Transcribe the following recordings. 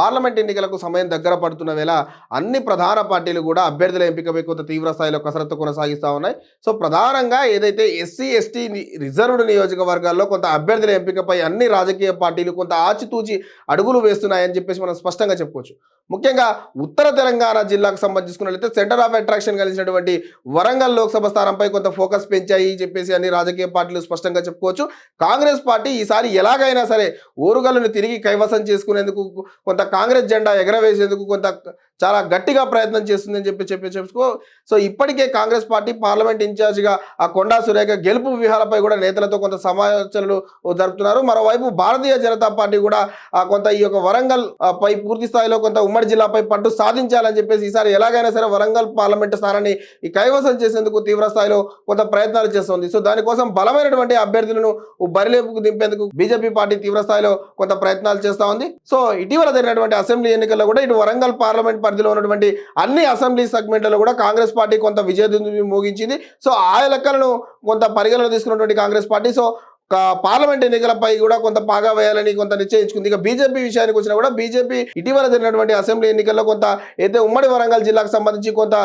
Parliament ఎన్నికలకు సమయం దగ్గర పడుతున్న వేళ అన్ని ప్రధాన పార్టీలు కూడా అభ్యర్థుల ఎంపికపై కొంత తీవ్ర స్థాయిలో కసరత్తు కొనసాగిస్తూ ఉన్నాయి. సో ప్రధానంగా ఏదైతే ఎస్సీ ఎస్టీ రిజర్వ్డ్ నియోజకవర్గాల్లో కొంత అభ్యర్థుల ఎంపికపై అన్ని రాజకీయ పార్టీలు కొంత ఆచితూచి అడుగులు వేస్తున్నాయని చెప్పేసి మనం స్పష్టంగా చెప్పుకోవచ్చు. ముఖ్యంగా ఉత్తర తెలంగాణ జిల్లాకు సంబంధించుకున్నట్లయితే సెంటర్ ఆఫ్ అట్రాక్షన్ కలిసినటువంటి వరంగల్ లోక్సభ స్థానంపై కొంత ఫోకస్ పెంచాయి చెప్పేసి అన్ని రాజకీయ పార్టీలు స్పష్టంగా చెప్పుకోవచ్చు. కాంగ్రెస్ పార్టీ ఈసారి ఎలాగైనా సరే ఓరుగల్లును తిరిగి కైవసం చేసుకునేందుకు కొంత కాంగ్రెస్ జెండా ఎగరవేసేందుకు కొంత చాలా గట్టిగా ప్రయత్నం చేస్తుందని చెప్పి చెప్పి చెప్పుకో. సో ఇప్పటికే కాంగ్రెస్ పార్టీ పార్లమెంట్ ఇన్ఛార్జిగా ఆ కొండా సురేఖ గెలుపు వ్యూహాలపై కూడా నేతలతో కొంత సమాలోచనలు జరుపుతున్నారు. మరోవైపు భారతీయ జనతా పార్టీ కూడా కొంత ఈ యొక్క వరంగల్ పై పూర్తి స్థాయిలో కొంత ఉమ్మడి జిల్లాపై పట్టు సాధించాలని చెప్పేసి ఈసారి ఎలాగైనా సరే వరంగల్ పార్లమెంట్ స్థానాన్ని ఈ కైవసం చేసేందుకు తీవ్ర స్థాయిలో కొంత ప్రయత్నాలు చేస్తుంది. సో దానికోసం బలమైనటువంటి అభ్యర్థులను బరిలేపుకు దింపేందుకు బీజేపీ పార్టీ తీవ్ర స్థాయిలో కొంత ప్రయత్నాలు చేస్తూ ఉంది. సో ఇటీవల జరిగినటువంటి అసెంబ్లీ ఎన్నికల్లో కూడా ఇటు వరంగల్ పార్లమెంట్ పరిధిలో ఉన్నటువంటి అన్ని అసెంబ్లీ సెగ్మెంట్లలో కూడా కాంగ్రెస్ పార్టీ కొంత విజయదుందుని మోగించింది. సో ఆ లెక్కలను కొంత పరిగణన తీసుకున్నటువంటి కాంగ్రెస్ పార్టీ సో పార్లమెంట్ ఎన్నికలపై కూడా కొంత పాగా వేయాలని కొంత నిశ్చయించుకుంది. ఇక బీజేపీ విషయానికి వచ్చినా కూడా బీజేపీ ఇటీవల జరిగినటువంటి అసెంబ్లీ ఎన్నికల్లో కొంత అయితే ఉమ్మడి వరంగల్ జిల్లాకు సంబంధించి కొంత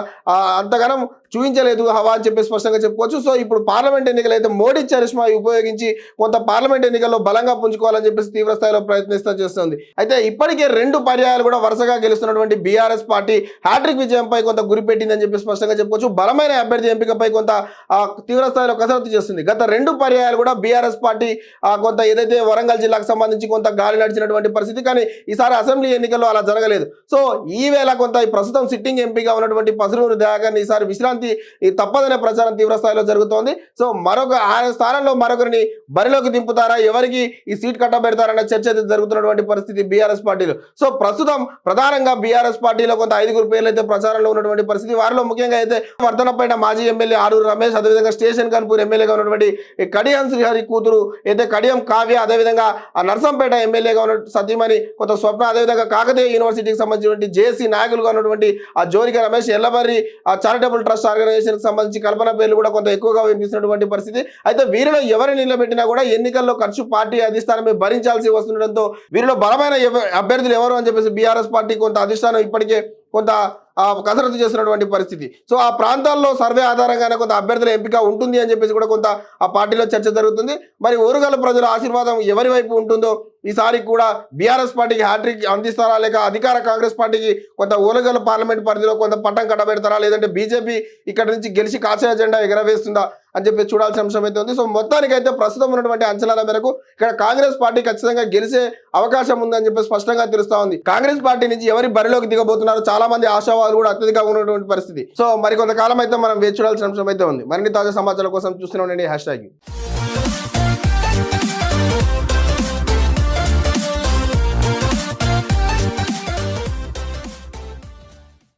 అంతగానం చూపించలేదు హవా అని చెప్పి స్పష్టంగా చెప్పుకోవచ్చు. సో ఇప్పుడు పార్లమెంట్ ఎన్నికలు అయితే మోడీ చరిష్మా ఉపయోగించి కొంత పార్లమెంట్ ఎన్నికల్లో బలంగా పుంజుకోవాలని చెప్పేసి తీవ్ర స్థాయిలో ప్రయత్నిస్తూ చేస్తుంది. అయితే ఇప్పటికే రెండు పర్యాయాలు కూడా వరుసగా గెలుస్తున్నటువంటి బీఆర్ఎస్ పార్టీ హ్యాట్రిక్ విజయంపై కొంత గురిపెట్టిందని చెప్పి స్పష్టంగా చెప్పుకోవచ్చు. బలమైన అభ్యర్థి ఎంపికపై కొంత ఆ, తీవ్ర స్థాయిలో కసరత్తు చేస్తుంది. గత రెండు పర్యాయాలు కూడా బీఆర్ఎస్ పార్టీ ఆ, కొంత ఏదైతే వరంగల్ జిల్లాకు సంబంధించి కొంత గాలి నడిచినటువంటి పరిస్థితి కానీ ఈసారి అసెంబ్లీ ఎన్నికల్లో అలా జరగలేదు. సో ఈ వేళ కొంత ఈ ప్రస్తుతం సిట్టింగ్ ఎంపీగా ఉన్నటువంటి పసునూరు దయాకర్ని ఈసారి విశ్రాంతి ఈ తప్పదనే ప్రచారం తీవ్ర స్థాయిలో జరుగుతోంది. సో మరొక ఆయన స్థానంలో మరొకరిని బరిలోకి దింపుతారా? ఎవరికి ఈ సీట్ కట్టబెడతారన్న చర్చ అయితే జరుగుతున్నటువంటి పరిస్థితి బీఆర్ఎస్ పార్టీలో. సో ప్రస్తుతం ప్రధానంగా బీఆర్ఎస్ పార్టీలో కొంత ఐదుగురు పేర్లు అయితే ప్రచారంలో ఉన్నటువంటి పరిస్థితి. వారిలో ముఖ్యంగా అయితే వర్ధనపైన మాజీ ఎమ్మెల్యే ఆరూరు రమేష్ అదేవిధంగా స్టేషన్ కన్పూర్ ఎమ్మెల్యేగా ఉన్నటువంటి కడియం శ్రీహరి కూతురు అయితే కడియం కావ్య అదేవిధంగా ఆ నర్సంపేట ఎమ్మెల్యేగా ఉన్న సతీమణి కొంత స్వప్న అదేవిధంగా కాకతీయ యూనివర్సిటీకి సంబంధించినటువంటి జేసీ నాయకులుగా ఉన్నటువంటి ఆ జోరిక రమేష్ ఎల్లబర్రి ఆ చారిటబుల్ ట్రస్ట్ ఆర్గనైజేషన్ సంబంధించి కల్పన పేర్లు కూడా కొంత ఎక్కువగా వినిపిస్తున్నటువంటి పరిస్థితి. అయితే వీరిలో ఎవరిని నిలబెట్టి పెట్టినా కూడా ఎన్నికల్లో ఖర్చు పార్టీ అధిష్టానమే భరించాల్సి వస్తుండడంతో వీరిలో బలమైన అభ్యర్థులు ఎవరు అని చెప్పేసి బీఆర్ఎస్ పార్టీ కొంత అధిష్టానం ఇప్పటికే కొంత కసరత్తు చేస్తున్నటువంటి పరిస్థితి. సో ఆ ప్రాంతాల్లో సర్వే ఆధారంగానే కొంత అభ్యర్థుల ఎంపిక ఉంటుంది అని చెప్పేసి కూడా కొంత ఆ పార్టీలో చర్చ జరుగుతుంది. మరి ఓరుగల ప్రజల ఆశీర్వాదం ఎవరి వైపు ఉంటుందో ఈసారి కూడా బీఆర్ఎస్ పార్టీకి హ్యాట్రిక్ అందిస్తారా లేక అధికార కాంగ్రెస్ పార్టీకి కొంత ఓరుగల పార్లమెంట్ పరిధిలో కొంత పట్టం కట్టబెడతారా లేదంటే బీజేపీ ఇక్కడ నుంచి గెలిచి కాచిన జెండా ఎగరవేస్తుందా? అని చెప్పి చూడాల్సిన అంశం అయితే ఉంది. సో మొత్తానికైతే ప్రస్తుతం ఉన్నటువంటి అంచనాల మేరకు ఇక్కడ కాంగ్రెస్ పార్టీ ఖచ్చితంగా గెలిచే అవకాశం ఉందని చెప్పి స్పష్టంగా తెలుస్తా ఉంది. కాంగ్రెస్ పార్టీ నుంచి ఎవరి బరిలోకి దిగబోతున్నారు చాలా మంది ఆశావాదులు కూడా అత్యధికంగా ఉన్నటువంటి పరిస్థితి. సో మరికొంతకాలం అయితే మనం వేచి చూడాల్సిన అంశం అయితే ఉంది. మరిన్ని తాజా సమాచారం కోసం చూస్తూనే ఉండండి. Hash tag